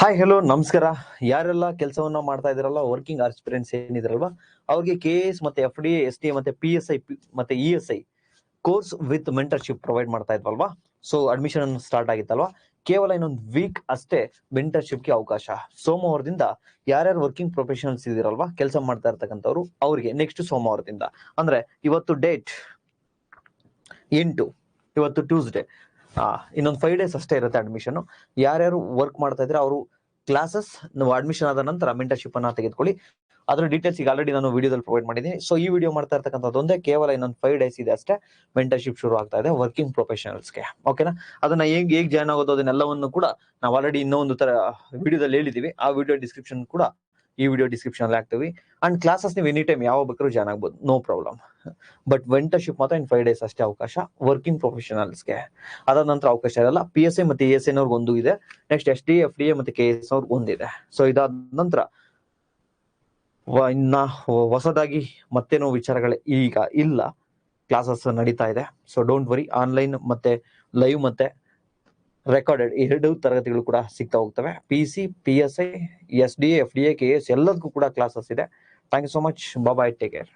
Hi hello ನಮಸ್ಕಾರ. ಯಾರೆಲ್ಲ ಕೆಲಸವನ್ನ ಮಾಡ್ತಾ ಇದಾರಲ್ಲ ವರ್ಕಿಂಗ್ ಎಕ್ಸ್ಪೀರಿಯನ್ಸ್ ಏನಿದ್ರಲ್ವಾ, ಅವ್ರಿಗೆ ಕೆ ಎಸ್ ಮತ್ತೆ ಎಫ್ ಡಿ ಎಸ್ ಟಿ ಮತ್ತೆ ಪಿ ಎಸ್ ಐ ಮತ್ತೆ E S I course with mentorship provide ಮಾಡ್ತಾ ಇದ್ವಲ್ವಾ? ಸೊ ಅಡ್ಮಿಷನ್ ಅನ್ನು ಸ್ಟಾರ್ಟ್ ಆಗಿತ್ತಲ್ವಾ? ಕೇವಲ ಇನ್ನೊಂದು ವೀಕ್ ಅಷ್ಟೇ ಮೆಂಟರ್ಶಿಪ್ಗೆ ಅವಕಾಶ. ಸೋಮವಾರದಿಂದ ಯಾರ್ಯಾರು ವರ್ಕಿಂಗ್ ಪ್ರೊಫೆಷನಲ್ಸ್ ಇದಿರಲ್ವಾ ಕೆಲಸ ಮಾಡ್ತಾ ಇರ್ತಕ್ಕಂಥವ್ರು, ಅವ್ರಿಗೆ ನೆಕ್ಸ್ಟ್ ಸೋಮವಾರದಿಂದ. ಅಂದ್ರೆ ಇವತ್ತು ಡೇಟ್ ಎಂಟು, ಇವತ್ತು ಟ್ಯೂಸ್ಡೇ ಇನ್ನೊಂದು ಫೈವ್ ಡೇಸ್ ಅಷ್ಟೇ ಇರುತ್ತೆ ಅಡ್ಮಿಷನ್ ಯಾರ್ಯಾರು ವರ್ಕ್ ಮಾಡ್ತಾ ಇದ್ರೆ ಅವರು ಕ್ಲಾಸಸ್ ಅಡ್ಮಿಷನ್ ಆದ ನಂತರ ಮೆಂಟರ್ಶಿಪ್ ಅನ್ನ ತೆಗೆದುಕೊಳ್ಳಿ. ಅದ್ರ ಡೀಟೇಲ್ಸ್ ಈಗ ಆಲ್ರೆಡಿ ನಾನು ವಿಡಿಯೋದಲ್ಲಿ ಪ್ರೊವೈಡ್ ಮಾಡಿದ್ದೀನಿ. ಸೊ ಈ ವಿಡಿಯೋ ಮಾಡ್ತಾ ಇರ್ತಕ್ಕಂಥದ್ದು ಒಂದೇ, ಕೇವಲ ಇನ್ನೊಂದು ಫೈವ್ ಡೇಸ್ ಇದೆ ಅಷ್ಟೇ ಮೆಂಟರ್ಶಿಪ್ ಶುರು ಆಗ್ತಾ ಇದೆ ವರ್ಕಿಂಗ್ ಪ್ರೊಫೆಷನಲ್ಸ್ಗೆ ಓಕೆನಾ ಅದನ್ನ ಹೇಗೆ ಹೇಗೆ ಜಾಯ್ನ್ ಆಗೋದು, ಅದನ್ನೆಲ್ಲವನ್ನು ಕೂಡ ನಾವು ಆಲ್ರೆಡಿ ಇನ್ನೊಂದು ತರ ವಿಡಿಯೋದಲ್ಲಿ ಹೇಳಿದೀವಿ. ಆ ವಿಡಿಯೋ ಡಿಸ್ಕ್ರಿಪ್ಷನ್ ಕೂಡ ಈ ವಿಡಿಯೋ ಡಿಸ್ಕ್ರಿಪ್ಷನ್ ಅಲ್ಲಿ ಹಾಕ್ತೀವಿ. ಅಂಡ್ ಕ್ಲಾಸಸ್ ನೀವು ಎನಿ ಟೈಮ್ ಯಾವ ಬೇಕಾದ್ರೂ ಜಾಯ್ನ್ ಆಗ್ಬೋದು. ನೋ ಪ್ರಾಬ್ಲಮ್ ಬಟ್ ವೆಂಟರ್ಶಿಪ್ ಮಾತ್ರ ಇನ್ ಫೈವ್ ಡೇಸ್ ಅಷ್ಟೇ ಅವಕಾಶ. ವರ್ಕಿಂಗ್ ಪ್ರೊಫೆಷನಲ್ಸ್ಗೆ ಅದಾದ ನಂತರ ಅವಕಾಶ ಇರಲ್ಲ. ಪಿ ಎಸ್ ಎ ಮತ್ತೆ ಇ ಎಸ್ ಅವ್ರಿಗೆ ಒಂದು ಇದೆ. Next S D F D A ಮತ್ತೆ ಕೆ ಎಸ್ ಅವ್ರಿಗೆ ಒಂದಿದೆ ಸೊ ಇದಾದ ನಂತರ ಇನ್ನ ಹೊಸದಾಗಿ ಮತ್ತೇನೋ ವಿಚಾರಗಳು ಈಗ ಇಲ್ಲ. ಕ್ಲಾಸಸ್ ನಡೀತಾ ಇದೆ. ಸೊ ಡೋಂಟ್ ವರಿ ಆನ್ಲೈನ್ ಮತ್ತೆ ಲೈವ್ ಮತ್ತೆ ರೆಕಾರ್ಡೆಡ್ ಎರಡು ತರಗತಿಗಳು ಕೂಡ ಸಿಗ್ತಾ ಹೋಗ್ತವೆ. P C P S I S D F D A K S ಎಲ್ಲದಕ್ಕೂ ಕೂಡ ಕ್ಲಾಸಸ್ ಇದೆ. Thank you so much bye take care